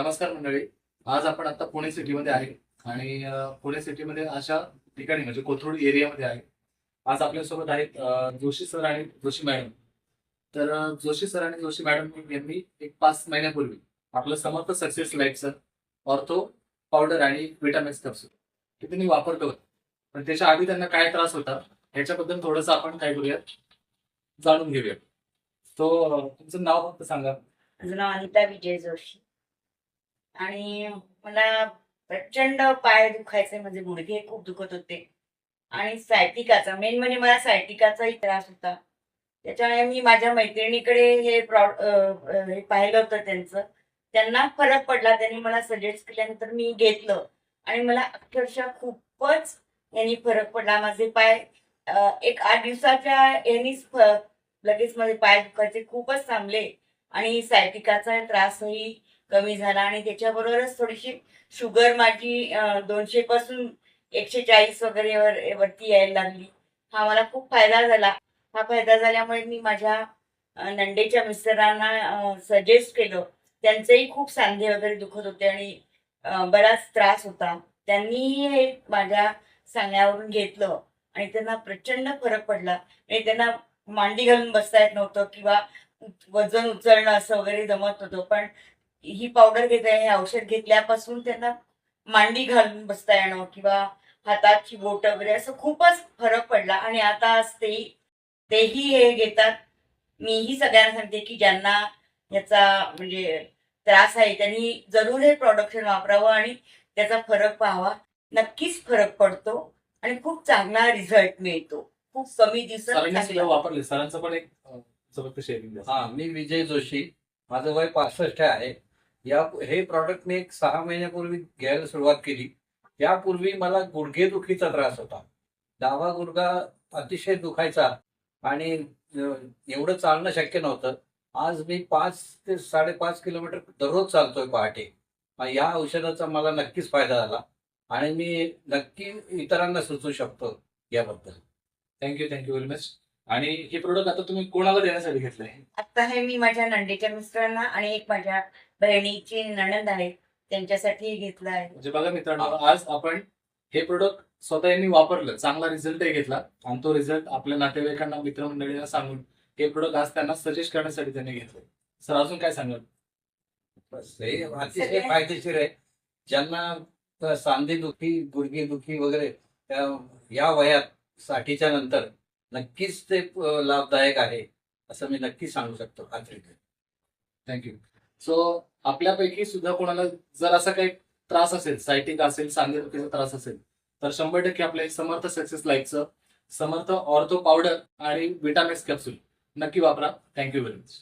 नमस्कार मंडळी. आज आपण आता पुणे सिटीमध्ये आहे आणि पुणे सिटीमध्ये अशा ठिकाणी म्हणजे कोथरूड एरियामध्ये आहे. आज आपल्यासोबत आहेत जोशी सर आणि जोशी मॅडम. तर जोशी सर आणि जोशी मॅडम यांनी एक पाच महिन्यापूर्वी आपलं समर्थ सक्सेस लाईफचं ऑर्थो पावडर आणि विटामिन्स कॅप्सूल ते त्यांनी वापरलं होतं. पण त्याच्या आधी त्यांना काय त्रास होता ह्याच्याबद्दल थोडंसं आपण काय करूयात जाणून घेऊया तो तुमचं नाव फक्त सांगा. माझं नाव अनिता विजय जोशी. आणि मला प्रचंड पाय दुखायचे म्हणजे गुडघे खूप दुखत होते. आणि सायटिकाचा मेन म्हणजे मला सायटिकाचाही त्रास होता. त्याच्यामुळे मी माझ्या मैत्रिणीकडे हे प्रॉड हे पाहिलं होतं त्यांचं. त्यांना फरक पडला त्यांनी मला सजेस्ट केल्यानंतर मी घेतलं. आणि मला अक्षरशः खूपच यांनी फरक पडला. माझे पाय एक आठ दिवसाच्या यांनीच लगेच माझे पाय दुखायचे खूपच थांबले. आणि सायटिकाचा त्रासही कमी झाला आणि त्याच्याबरोबरच थोडीशी शुगर माझी दोनशे पासून एकशे चाळीस वगैरे वर- वरती यायला लागली. हा मला खूप फायदा झाला. हा फायदा झाल्यामुळे मी माझ्या नंडेच्या मिस्टरांना सजेस्ट केलं. त्यांचेही खूप सांधे वगैरे दुखत होते आणि बराच त्रास होता. त्यांनीही हे माझ्या सांगण्यावरून घेतलं आणि त्यांना प्रचंड फरक पडला. आणि त्यांना मांडी घालून बसता येत नव्हतं किंवा वजन उचलणं असं वगैरे जमत होतं पण ही पावडर घेता हे औषध घेतल्यापासून त्यांना मांडी घालून बसता येणं किंवा हाताची बोट वगैरे असं खूपच फरक पडला. आणि आता आज ते तेही हे घेतात. मीही सगळ्यांना सांगते की ज्यांना याचा म्हणजे त्रास आहे त्यांनी जरूर हे प्रोडक्शन वापरावं आणि त्याचा फरक पाहावा. नक्कीच फरक पडतो आणि खूप चांगला रिझल्ट मिळतो. खूप कमी दिवसात. वापरले. सरांचं पण एक हा मी विजय जोशी. माझं वय पासष्ट आहे. या हे प्रॉडक्ट मी एक सहा महिन्यापूर्वी घ्यायला सुरुवात केली. यापूर्वी मला गुडघेदुखीचा त्रास होता. डावा गुडघा अतिशय दुखायचा आणि एवढं चालणं शक्य नव्हतं. आज मी पाच ते साडेपाच किलोमीटर दररोज चालतोय पहाटे. या औषधाचा मला नक्कीच फायदा झाला आणि मी नक्की इतरांना सुचवू शकतो याबद्दल. थँक्यू थँक्यू व्हेरी मच आणि हे प्रोडक्ट आता तुम्ही कोणाला देण्यासाठी घेतलंय? आता हे मी माझ्या नंदेच्या मिस्टरांना आणि एक माझ्या बहिणीची नणंद आहे त्यांच्यासाठी घेतलं आहे. म्हणजे बघा मित्रांनो आज आपण हे प्रोडक्ट स्वतः यांनी वापरलं चांगला रिझल्टही घेतला. आणि तो रिझल्ट आपल्या नातेवाईकांना मित्रमंडळींना सांगून हे प्रोडक्ट आज त्यांना सजेस्ट करण्यासाठी त्यांनी घेतलं सर अजून काय सांगाल? बस हे अतिशय फायदेशीर आहे. ज्यांना सांधे दुखी गुडघे दुखी वगैरे त्या- या वयात साठीच्या नंतर नक्कीच ते अ, लाभदायक आहे असं मी नक्कीच सांगू शकतो. खात्रीने थँक्यू सो आपल्यापैकी सुद्धा कोणाला जर असा काही त्रास असेल सायटिक असेल सांधेदुखीचा त्रास असेल तर शंभर टक्के आपल्या समर्थ सक्सेस लाईफचं समर्थ ऑर्थो पावडर आणि विटामिन्स कॅप्सूल नक्की वापरा. Thank you very much